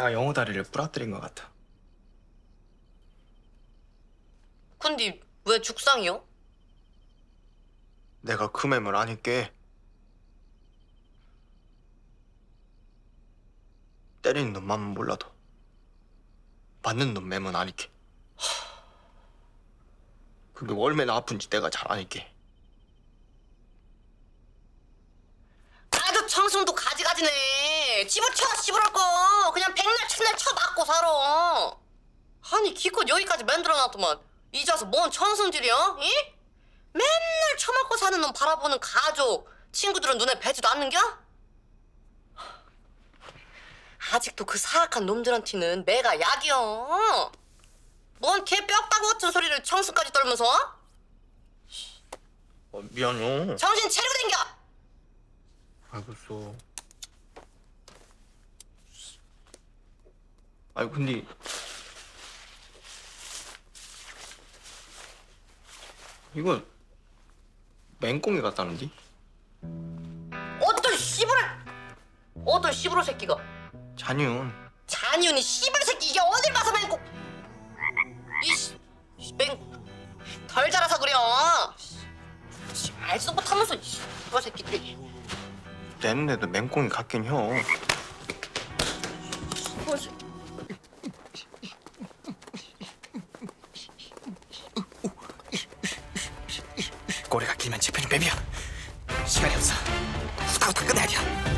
내가 영호 다리를 부러뜨린 것 같아. 근데 왜 죽상이요? 내가 그 맴을 아니께 때리는 놈만 몰라도 맞는 놈 맴은 아니께 그게 얼마나 아픈지 내가 잘 아니께 아주 청승도 가지가지네. 집어쳐 씹으랄 거. 그냥 백날 천날 쳐 맞고 살아. 아니 기껏 여기까지 만들어놨더만 이제 와서 뭔 천승질이야? 이? 맨날 처맞고 사는 놈 바라보는 가족 친구들은 눈에 뵈지도 않는겨? 아직도 그 사악한 놈들한테는 매가 약이여. 뭔개 뼈다구 같은 소리를 청승까지 떨면서? 어, 미안해 정신 차리고 댕겨! 알겠어 아니 근데 이거 맹꽁이 같다는데? 어떤 씨부를! 어떤 씨부로 새끼가! 잔윤. 잔윤이 씨발 새끼! 이게 어딜 봐서 맹고 이맹덜 자라서 그래요 씨, 알지도 못하면서 이 씨발 새끼들이 내 눈에도 맹꽁이 같긴 혀 꼬리가 길면 지표는 뱀이야. 시간이 없어. 후다후다 끝내야 돼.